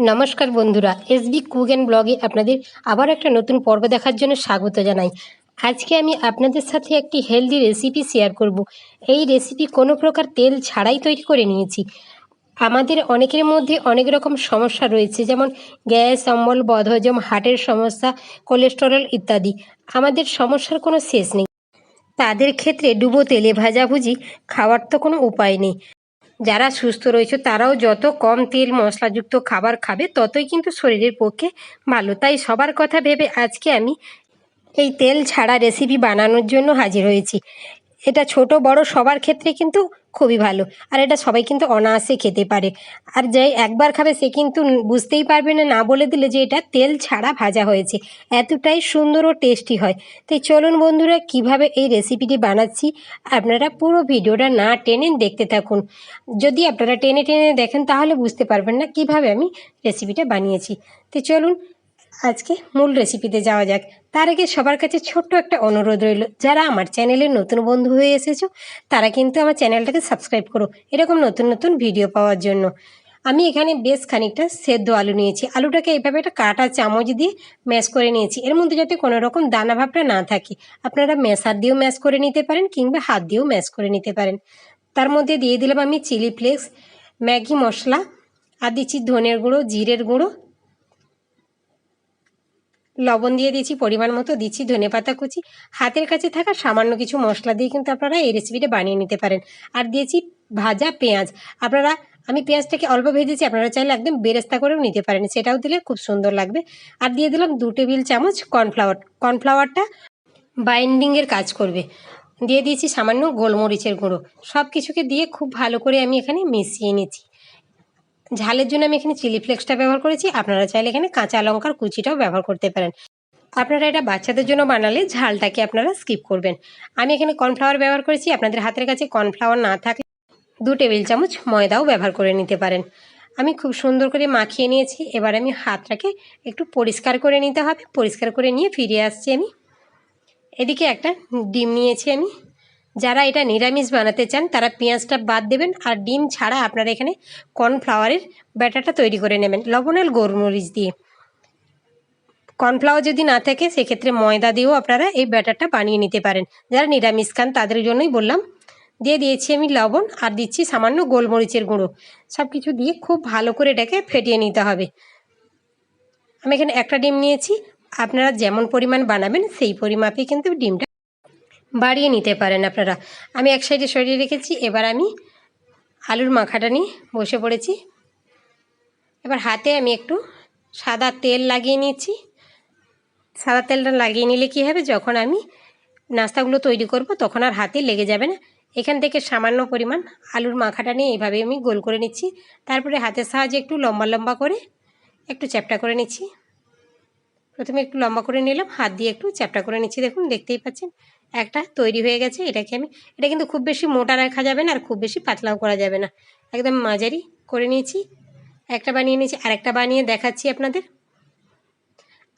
নমস্কার বন্ধুরা SB cook and ব্লগে আপনাদের আবার একটা নতুন পর্ব দেখার জন্য স্বাগত জানাই। আজকে আমি আপনাদের সাথে একটি হেলদি রেসিপি শেয়ার করব। এই রেসিপি কোনো প্রকার তেল ছাড়াই তৈরি করে নিয়েছি। আমাদের অনেকের মধ্যে অনেক রকম সমস্যা রয়েছে, যেমন গ্যাস, অম্বল, বদহজম, হার্টের সমস্যা কোলেস্টেরল ইত্যাদি। আমাদের সমস্যার কোনো শেষ নেই। তাদের ক্ষেত্রে ডুবো তেলে ভাজাভুজি খাওয়ার তো কোনো উপায় নেই। যারা সুস্থ রয়েছে, তারাও যত কম তেল মশলাযুক্ত খাবার খাবে, ততই কিন্তু শরীরের পক্ষে ভালো। তাই সবার কথা ভেবে আজকে আমি এই তেল ছাড়া রেসিপি বানানোর জন্য হাজির হয়েছি। এটা ছোট, বড় সবার ক্ষেত্রে কিন্তু খুবই ভালো। আর এটা সবাই কিন্তু অনায়াসে খেতে পারে। আর যে একবার খাবে সে কিন্তু বুঝতেই পারবে না না বলে দিলে যে এটা তেল ছাড়া ভাজা হয়েছে। এতটাই সুন্দর ও টেস্টি হয়। তাই চলুন বন্ধুরা, কীভাবে এই রেসিপিটি বানাচ্ছি আপনারা পুরো ভিডিওটা না টেনে দেখতে থাকুন। যদি আপনারা টেনে টেনে দেখেন তাহলে বুঝতে পারবেন না কীভাবে আমি রেসিপিটা বানিয়েছি। তো চলুন আজকে মূল রেসিপিতে যাওয়া যাক। তার আগে সবার কাছে ছোট্ট একটা অনুরোধ রইল, যারা আমার চ্যানেলে নতুন বন্ধু হয়ে এসেছ, তারা কিন্তু আমার চ্যানেলটাকে সাবস্ক্রাইব করো, এরকম নতুন নতুন ভিডিও পাওয়ার জন্য। আমি এখানে বেশ খানিকটা সেদ্ধ আলু নিয়েছি। আলুটাকে এইভাবে একটা কাটা চামচ দিয়ে ম্যাশ করে নিয়েছি। এর মধ্যে যাতে কোনো রকম দানা ভাবটা না থাকে, আপনারা ম্যাশার দিয়েও ম্যাশ করে নিতে পারেন কিংবা হাত দিয়েও ম্যাশ করে নিতে পারেন। তার মধ্যে দিয়ে দিলাম আমি চিলি ফ্লেক্স ম্যাগি মশলা, আর দিচ্ছি ধনের গুঁড়ো, জিরের গুঁড়ো লবণ দিয়ে দিয়েছি, পরিমাণ মতো দিচ্ছি, ধনে পাতা কুচি। হাতের কাছে থাকা সামান্য কিছু মশলা দিয়ে কিন্তু আপনারা এই রেসিপিটা বানিয়ে নিতে পারেন। আর দিয়েছি ভাজা পেঁয়াজ। আপনারা, আমি পেঁয়াজটাকে অল্প ভেজেছি, আপনারা চাইলে একদম বেরেস্তা করেও নিতে পারেন। সেটাও দিলে খুব সুন্দর লাগবে। আর দিয়ে দিলাম দু টেবিল চামচ কর্নফ্লাওয়ার। কর্নফ্লাওয়ারটা বাইন্ডিংয়ের কাজ করবে। দিয়ে দিয়েছি সামান্য গোলমরিচের গুঁড়ো। সব কিছুকে দিয়ে খুব ভালো করে আমি এখানে মিশিয়ে নিয়েছি ঝালের জন্য আমি এখানে চিলি ফ্লেক্সটা ব্যবহার করেছি। আপনারা চাইলে এখানে কাঁচা লঙ্কার কুচিটাও ব্যবহার করতে পারেন। আপনারা এটা বাচ্চাদের জন্য বানালে ঝালটাকে আপনারা স্কিপ করবেন। আমি এখানে কর্নফ্লাওয়ার ব্যবহার করেছি। আপনাদের হাতের কাছে কর্নফ্লাওয়ার না থাকলে দু টেবিল চামচ ময়দাও ব্যবহার করে নিতে পারেন। আমি খুব সুন্দর করে মাখিয়ে নিয়েছি। এবার আমি হাতটাকে একটু পরিষ্কার করে নিতে হবে। পরিষ্কার করে নিয়ে ফিরে আসছি আমি। এদিকে একটা ডিম নিয়েছি আমি। যারা এটা নিরামিষ বানাতে চান, তারা পেঁয়াজটা বাদ দেবেন আর ডিম ছাড়া আপনারা এখানে কর্নফ্লাওয়ারের ব্যাটারটা তৈরি করে নেবেন লবণের গোলমরিচ দিয়ে। কর্নফ্লাওয়ার যদি না থাকে, সেক্ষেত্রে ময়দা দিয়েও আপনারা এই ব্যাটারটা বানিয়ে নিতে পারেন। যারা নিরামিষ খান, তাদের জন্যই বললাম, দিয়ে দিয়েছি আমি লবণ আর দিচ্ছি সামান্য গোলমরিচের গুঁড়ো। সব কিছু দিয়ে খুব ভালো করে এটাকে ফেটিয়ে নিতে হবে। আমি এখানে একটা ডিম নিয়েছি, আপনারা যেমন পরিমাণ বানাবেন, সেই পরিমাপে কিন্তু ডিমটা বাড়িয়ে নিতে পারেন আপনারা। আমি এক সাইডে সরিয়ে রেখেছি, এবার আমি আলুর মাখাটা নিয়ে বসে পড়েছি। এবার হাতে আমি একটু সাদা তেল লাগিয়ে নিচ্ছি সাদা তেলটা লাগিয়ে নিলে কী হবে, যখন আমি নাস্তাগুলো তৈরি করব, তখন আর হাতে লেগে যাবে না। এখান থেকে সামান্য পরিমাণ আলুর মাখাটা নিয়ে এইভাবে আমি গোল করে নিচ্ছি। তারপরে হাতের সাহায্যে একটু লম্বা লম্বা করে একটু চ্যাপটা করে নিচ্ছি। প্রথমে একটু লম্বা করে নিলাম, হাত দিয়ে একটু চ্যাপটা করে নিচ্ছি। দেখুন, দেখতেই পাচ্ছেন, একটা তৈরি হয়ে গেছে এটাকে আমি। এটা কিন্তু খুব বেশি মোটা রাখা যাবে না আর খুব বেশি পাতলাও করা যাবে না। একদম মাঝারি করে নিয়েছি, একটা বানিয়ে নিয়েছি, আরেকটা বানিয়ে দেখাচ্ছি আপনাদের।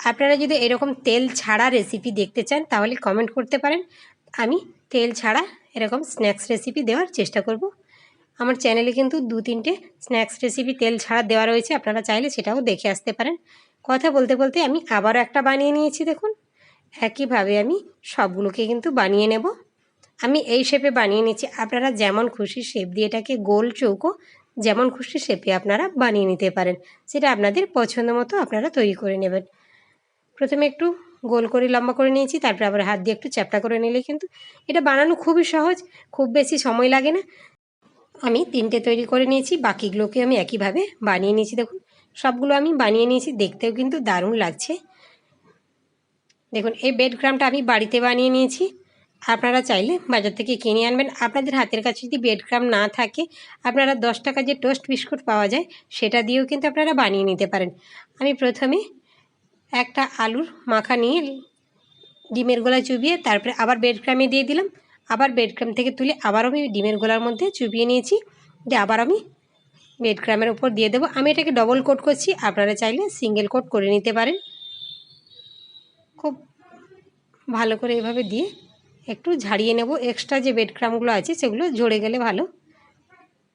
আপনারা যদি এরকম তেল ছাড়া রেসিপি দেখতে চান, তাহলে কমেন্ট করতে পারেন। আমি তেল ছাড়া এরকম স্ন্যাক্স রেসিপি দেওয়ার চেষ্টা করব। আমার চ্যানেলে কিন্তু দু তিনটে স্ন্যাক্স রেসিপি তেল ছাড়া দেওয়া রয়েছে, আপনারা চাইলে সেটাও দেখে আসতে পারেন। কথা বলতে বলতে আমি আবারও একটা বানিয়ে নিয়েছি, দেখুন। একইভাবে আমি সবগুলোকে কিন্তু বানিয়ে নেব। আমি এই শেপে বানিয়ে নিচ্ছি। আপনারা যেমন খুশি শেপ দিয়ে এটাকে গোল চৌকো, যেমন খুশি শেপে আপনারা বানিয়ে নিতে পারেন। সেটা আপনাদের পছন্দ মতো আপনারা তৈরি করে নেবেন। প্রথমে একটু গোল করে, লম্বা করে নিয়েছি, তারপরে আবার হাত দিয়ে একটু চ্যাপটা করে নিলে কিন্তু এটা বানানো খুবই সহজ, খুব বেশি সময় লাগে না। আমি তিনটে তৈরি করে নিয়েছি, বাকিগুলোকে আমি একইভাবে বানিয়ে নিয়েছি, দেখুন। সবগুলো আমি বানিয়ে নিয়েছি, দেখতেও কিন্তু দারুণ লাগছে। দেখুন, এই বেড গ্রামটা আমি বাড়িতে বানিয়ে নিয়েছি। আপনারা চাইলে বাজার থেকে কিনে আনবেন। আপনাদের হাতের কাছে যদি বেড গ্রাম না থাকে, আপনারা দশ টাকা যে টোস্ট বিস্কুট পাওয়া যায়, সেটা দিয়েও কিন্তু আপনারা বানিয়ে নিতে পারেন। আমি প্রথমে একটা আলুর মাখা নিয়ে ডিমের গোলা চুবিয়ে তারপরে আবার বেড গ্রামে দিয়ে দিলাম। আবার বেড গ্রাম থেকে তুলে আবার আমি ডিমের গোলার মধ্যে চুবিয়ে নিয়েছি। দিয়ে আবার আমি বেড গ্রামের উপর দিয়ে দেবো। আমি এটাকে ডবল কোট করছি। আপনারা চাইলে সিঙ্গেল কোট করে নিতে পারেন। খুব ভালো করে এভাবে দিয়ে একটু ঝাড়িয়ে নেব। এক্সট্রা যে বেড ক্রামগুলো আছে, সেগুলো ঝরে গেলে ভালো।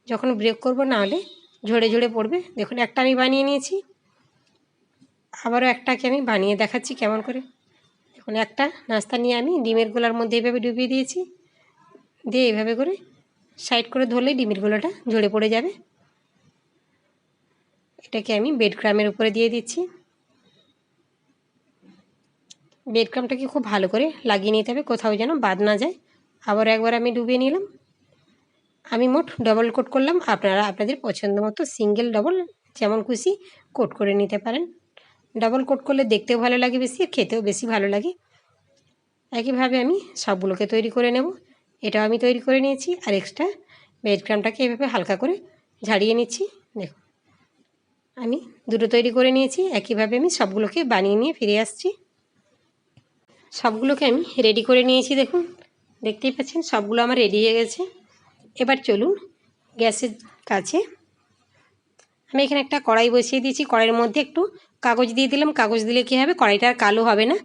যখন ব্রেক করব, না হলে ঝরে ঝরে পড়বে। দেখুন, একটা আমি বানিয়ে নিয়েছি। আবারও একটাকে আমি বানিয়ে দেখাচ্ছি কেমন করে। দেখুন, একটা নাস্তা নিয়ে আমি ডিমের গোলার মধ্যে এভাবে ডুবিয়ে দিয়েছি। দিয়ে এইভাবে করে সাইড করে ধরলেই ডিমের গোলাটা ঝরে পড়ে যাবে। এটাকে আমি বেড ক্রামের উপরে দিয়ে দিচ্ছি। বেড ক্রামটাকে খুব ভালো করে লাগিয়ে নিতে হবে, কোথাও যেন বাদ না যায়। আবার একবার আমি ডুবিয়ে নিলাম। আমি মোট ডবল কোট করলাম। আপনারা আপনাদের পছন্দ মতো সিঙ্গেল ডবল যেমন খুশি কোট করে নিতে পারেন। ডবল কোট করলে দেখতেও ভালো লাগে বেশি আর খেতেও বেশি ভালো লাগে। একইভাবে আমি সবগুলোকে তৈরি করে নেব। এটাও আমি তৈরি করে নিয়েছি। আর এক্সট্রা বেড ক্রামটাকে এভাবে হালকা করে ঝাড়িয়ে নিচ্ছি। দেখুন। আমি দুটো তৈরি করে নিয়েছি, একইভাবে আমি সবগুলোকে বানিয়ে নিয়ে ফিরে আসছি। সবগুলোকে আমি রেডি করে নিয়েছি, দেখুন। দেখতেই পাচ্ছেন, সবগুলো আমার রেডি হয়ে গেছে। এবার চলুন গ্যাসের কাছে। আমি এখানে একটা কড়াই বসিয়ে দিয়েছি, কড়াইয়ের মধ্যে একটু কাগজ দিয়ে দিলাম। কাগজ দিলে কী হবে? কড়াইটা আর কালো হবে না।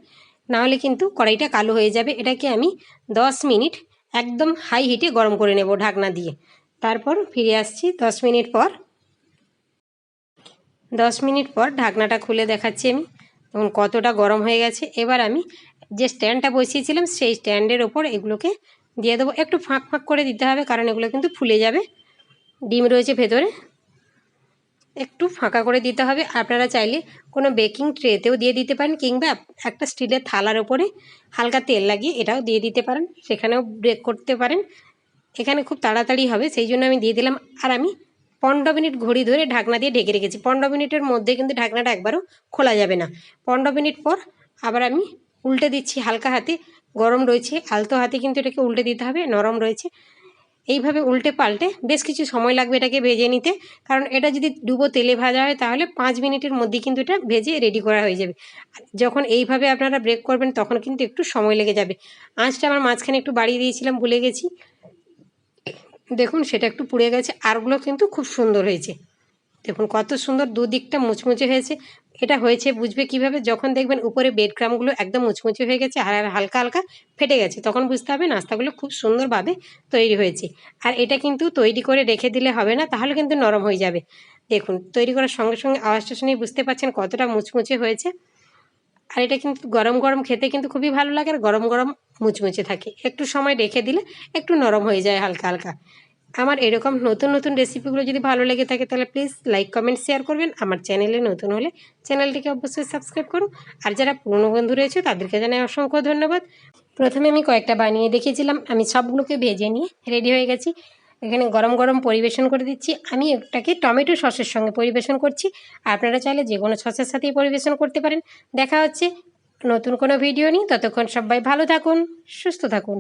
নাহলে কিন্তু কড়াইটা কালো হয়ে যাবে। এটাকে আমি দশ মিনিট একদম হাই হিটে গরম করে নেব ঢাকনা দিয়ে। তারপর ফিরে আসছি দশ মিনিট পর। দশ মিনিট পর ঢাকনাটা খুলে দেখাচ্ছি আমি। এবং কতটা গরম হয়ে গেছে। এবার আমি যে স্ট্যান্ডটা বসিয়েছিলাম, সেই স্ট্যান্ডের ওপর এগুলোকে দিয়ে দেবো। একটু ফাঁক ফাঁক করে দিতে হবে, কারণ এগুলো কিন্তু ফুলে যাবে। ডিম রয়েছে ভেতরে। একটু ফাঁকা করে দিতে হবে। আপনারা চাইলে কোনো বেকিং ট্রেতেও দিয়ে দিতে পারেন, কিংবা একটা স্টিলের থালার ওপরে হালকা তেল লাগিয়ে এটাও দিয়ে দিতে পারেন। সেখানেও ব্রেক করতে পারেন। এখানে খুব তাড়াতাড়ি হবে, সেই জন্য আমি দিয়ে দিলাম। আর আমি পনেরো মিনিট ঘড়ি ধরে ঢাকনা দিয়ে ঢেকে রেখেছি। পনেরো মিনিটের মধ্যে কিন্তু ঢাকনাটা একবারও খোলা যাবে না। পনেরো মিনিট পর আবার আমি উল্টে দিচ্ছি হালকা হাতে। গরম রয়েছে, আলতো হাতে কিন্তু এটাকে উল্টে দিতে হবে, নরম রয়েছে। এইভাবে উল্টে পাল্টে বেশ কিছু সময় লাগবে এটাকে ভেজে নিতে। কারণ এটা যদি ডুবো তেলে ভাজা হয় তাহলে পাঁচ মিনিটের মধ্যে কিন্তু এটা ভেজে রেডি করা হয়ে যাবে। যখন এইভাবে আপনারা ব্রেক করবেন তখন কিন্তু একটু সময় লেগে যাবে। আঁচটা আমার মাঝখানে একটু বাড়িয়ে দিয়েছিলাম, ভুলে গেছি। দেখুন, সেটা একটু পুড়ে গেছে, আরগুলো কিন্তু খুব সুন্দর হয়েছে। দেখুন, কত সুন্দর দুদিকটা মুচমুচে হয়েছে। এটা হয়েছে, বুঝবে কীভাবে? যখন দেখবেন উপরে বেড ক্রামগুলো একদম মুচমুচে হয়ে গেছে আর হালকা হালকা ফেটে গেছে, তখন বুঝতে হবে নাস্তাগুলো খুব সুন্দরভাবে তৈরি হয়েছে। আর এটা কিন্তু তৈরি করে রেখে দিলে হবে না, তাহলে কিন্তু নরম হয়ে যাবে। দেখুন, তৈরি করার সঙ্গে সঙ্গে আওয়াজটা শুনেই বুঝতে পারছেন কতটা মুচমুচে হয়েছে। আর এটা কিন্তু গরম গরম খেতে কিন্তু খুবই ভালো লাগে, আর গরম গরম মুচমুচে থাকে। একটু সময় রেখে দিলে একটু নরম হয়ে যায় হালকা হালকা। আমার এরকম নতুন নতুন রেসিপিগুলো যদি ভালো লেগে থাকে তাহলে প্লিজ লাইক কমেন্ট শেয়ার করবেন। আমার চ্যানেলে নতুন হলে চ্যানেলটিকে অবশ্যই সাবস্ক্রাইব করুন। আর যারা পুরনো বন্ধু রয়েছে তাদেরকে জানাই অসংখ্য ধন্যবাদ। প্রথমে আমি কয়েকটা বানিয়ে দেখিয়েছিলাম। আমি সবগুলোকে ভেজে নিয়ে রেডি হয়ে গেছি। এখানে গরম গরম পরিবেশন করে দিচ্ছি। আমি এটাকে টমেটো সসের সঙ্গে পরিবেশন করছি। আপনারা চাইলে যে কোনো সসের সাথেই পরিবেশন করতে পারেন। দেখা হচ্ছে নতুন কোনো ভিডিও নিই ততক্ষণ সবাই ভালো থাকুন, সুস্থ থাকুন।